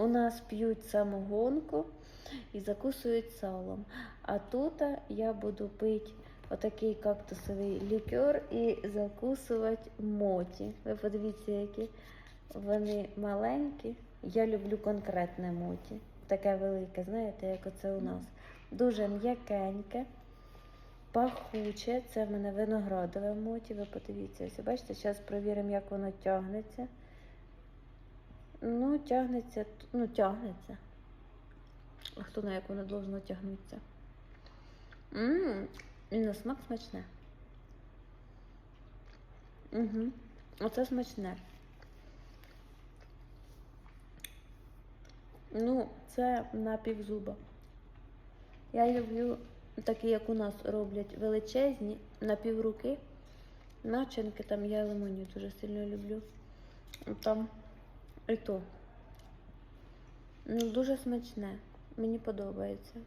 У нас п'ють самогонку і закусують салом. А тут я буду пити отакий кактусовий лікер і закусувати моті. Ви подивіться, які вони маленькі. Я люблю конкретне моті. Таке велике, знаєте, як оце у нас. Дуже м'якеньке, пахуче. Це в мене виноградове моті. Ви подивіться, ось бачите, зараз перевіримо, як воно тягнеться. Ну, тягнеться, ну, тягнеться. А хто знає, як воно должно тягнутися? Ммм, і на смак смачне. Угу. Оце смачне. Ну, це на півзуба. Я люблю такі, як у нас роблять величезні, на півруки. Начинки там я лимонію дуже сильно люблю. Там і то. Ну, дуже смачне. Мені подобається.